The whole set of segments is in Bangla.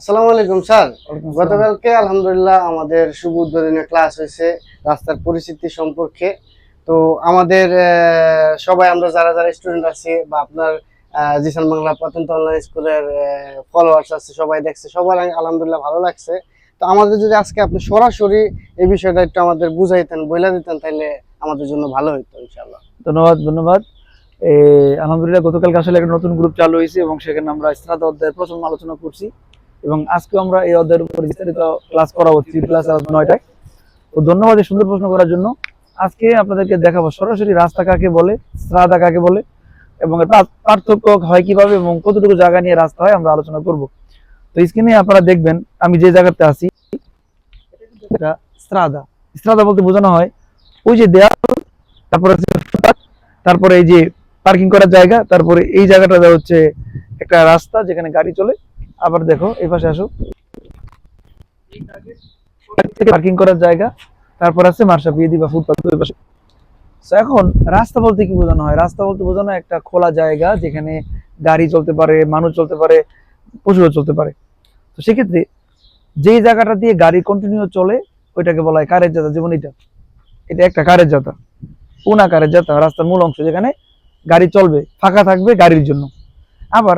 আসসালামু আলাইকুম, স্যার। গতকালকে আলহামদুলিল্লাহ আমাদের শুভ ক্লাস হয়েছে রাস্তার পরিস্থিতি সম্পর্কে। তো আমাদের সবাই আমরা যারা যারা স্টুডেন্ট আছি বা আপনার জিসান বাংলা পাতন্ত অনলাইন স্কুলের ফলোয়ার্স আছে, সবাই দেখছে, সবার আলহামদুলিল্লাহ ভালো লাগছে। তো আমাদের যদি আজকে আপনি সরাসরি এই বিষয়টা একটু আমাদের বুঝাইতেন, বইলা দিতেন তাহলে আমাদের জন্য ভালো হতো ইনশাআল্লাহ। ধন্যবাদ ধন্যবাদ। আলহামদুলিল্লাহ, গতকালকে আসলে একটা নতুন গ্রুপ চালু হয়েছে এবং সেখানে আমরা স্নাতক প্রথম আলোচনা করছি। এবং আজকে আমরা এই অধ্যায়ের উপর বিস্তারিত ক্লাস করাবো থ্রি ক্লাস নয়টায়। তো ধন্যবাদ এই সুন্দর প্রশ্ন করার জন্য। আজকে আপনাদেরকে দেখাবো সরাসরি রাস্তা কাকে বলে শ্রাদা কাকে বলে, এবং পার্থক্য হয় কীভাবে এবং কতটুকু জায়গা নিয়ে রাস্তা হয় আমরা আলোচনা করব। তো স্ক্রিনে আপনারা দেখবেন, আমি যে জায়গাতে আছি, এটা শ্রাদা স্ত্রাদা বলতে বোঝানো হয়, ওই যে দেয়াল, তারপরে তারপরে এই যে পার্কিং করার জায়গা, তারপরে এই জায়গাটা হচ্ছে একটা রাস্তা যেখানে গাড়ি চলে আবার দেখো, এই পাশে আসো। পার্কিং করার জায়গা, তারপর আছে মার্শা বিয়ে দিবা ফুটপাত ওই পাশে। এখন রাস্তা বলতে কি বোঝানো হয়? রাস্তা বলতে বোঝানো একটা খোলা জায়গা যেখানে গাড়ি চলতে পারে, মানুষ চলতে পারে পশুও চলতে পারে। তো সেক্ষেত্রে যেই জায়গাটা দিয়ে গাড়ি কন্টিনিউ চলে, ওইটাকে বলা হয় কারের যাতা যেমন এটা। এটা একটা কারের জাতা পুনা কারের যাতা রাস্তার মূল অংশ যেখানে গাড়ি চলবে, ফাঁকা থাকবে গাড়ির জন্য। আবার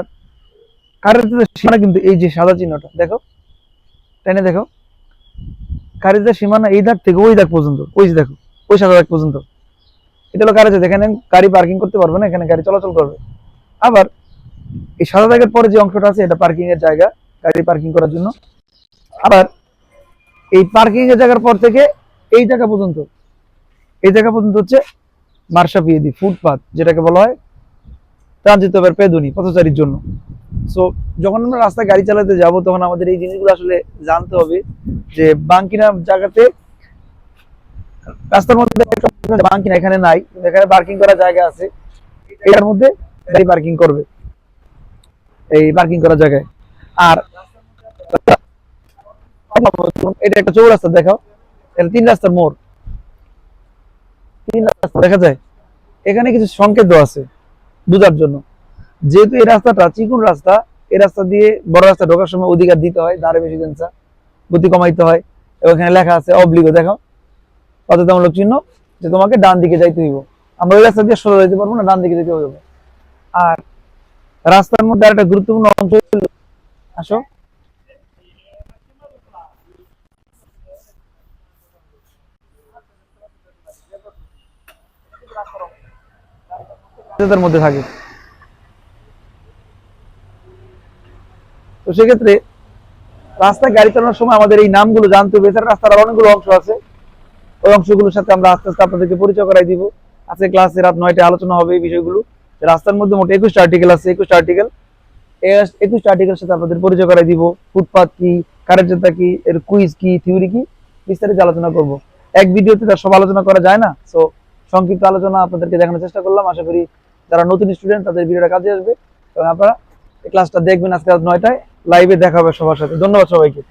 কারের জাতার সীমানা কিন্তু এই যে সাদা চিহ্নটা, দেখো? টেনে দেখো। কারের জাতার সীমানা এই দাগ থেকে ওই দাগ পর্যন্ত, ওই যে দেখো, ওই সাদা দাগ পর্যন্ত। এটা হলো কারের এখানে গাড়ি পার্কিং করতে পারবে না, এখানে গাড়ি চলাচল করবে। আবার এই সাদা দাগের পরে যে অংশটা আছে, এটা পার্কিং এর জায়গা, গাড়ি পার্কিং করার জন্য। আবার এই পার্কিং এর জায়গার পর থেকে এই জায়গা পর্যন্ত, এই জায়গা পর্যন্ত হচ্ছে মার্শা পিয়েদি ফুটপাথ যেটাকে বলা হয় ট্রানজিত পেদুনি, পথচারীর জন্য। সো যখন আমরা রাস্তায় গাড়ি চালাতে যাব, তখন আমাদের এই জিনিসগুলো আসলে জানতে হবে যে বাঙ্কিনা জায়গাতে, রাস্তার মধ্যে বাঙ্কিনা এখানে নাই এখানে পার্কিং করার জায়গা আছে। এটার মধ্যে গাড়ি পার্কিং করবে। এই পার্কিং করার জায়গায়। আর এটা একটা চৌরাস্তা, দেখাও। এটা তিন রাস্তার মোড়। তিন রাস্তা, দেখা যায়। এখানে কিছু সংকেত আছে বোঝার জন্য। যেহেতু এই রাস্তাটা চিকুন রাস্তা, এই রাস্তা দিয়ে বড় রাস্তা ঢোকার সময় অধিকার দিতে হয় দাঁড়ে বেশি দেনসা গতি কমাইতে হয়। এবং এখানে লেখা আছে অবলিগো দেখো। বাধ্যতামূলক চিহ্ন, যে তোমাকে ডান দিকে যাইতে হইব। আমরা ওই রাস্তা দিয়ে সোজা যাইতে পারব না, ডান দিকে যেতে হবে। আর রাস্তার মধ্যে আর একটা গুরুত্বপূর্ণ অংশ হলো, আসো। মধ্যে থাকে। সেক্ষেত্রে রাস্তায় গাড়ি চালানোর সময় আমাদের এই নামগুলো জানতে হবে। এছাড়া রাস্তার আরও অনেকগুলো অংশ আছে। ওই অংশগুলোর সাথে আমরা আস্তে আস্তে আপনাদেরকে পরিচয় করাই দিব। আজকে ক্লাসে রাত নয়টায় আলোচনা হবে এই বিষয়গুলো। রাস্তার মধ্যে মোট একুশটা আর্টিকেল আছে, একুশটা আর্টিকেল একুশটা আর্টিকেলের সাথে আপনাদের পরিচয় করাই দিব। ফুটপাথ কি জেতা কি, এর কুইজ কি থিওরি কি, বিস্তারিত আলোচনা করব। এক ভিডিওতে তার সব আলোচনা করা যায় না। সো সংক্ষিপ্ত আলোচনা আপনাদেরকে দেখানোর চেষ্টা করলাম। আশা করি যারা নতুন স্টুডেন্ট তাদের ভিডিওটা কাজে আসবে। এবং আপনারা ক্লাসটা দেখবেন আজকে রাত নয়টায়। লাইভে দেখা হবে সবার সাথে। ধন্যবাদ সবাইকে।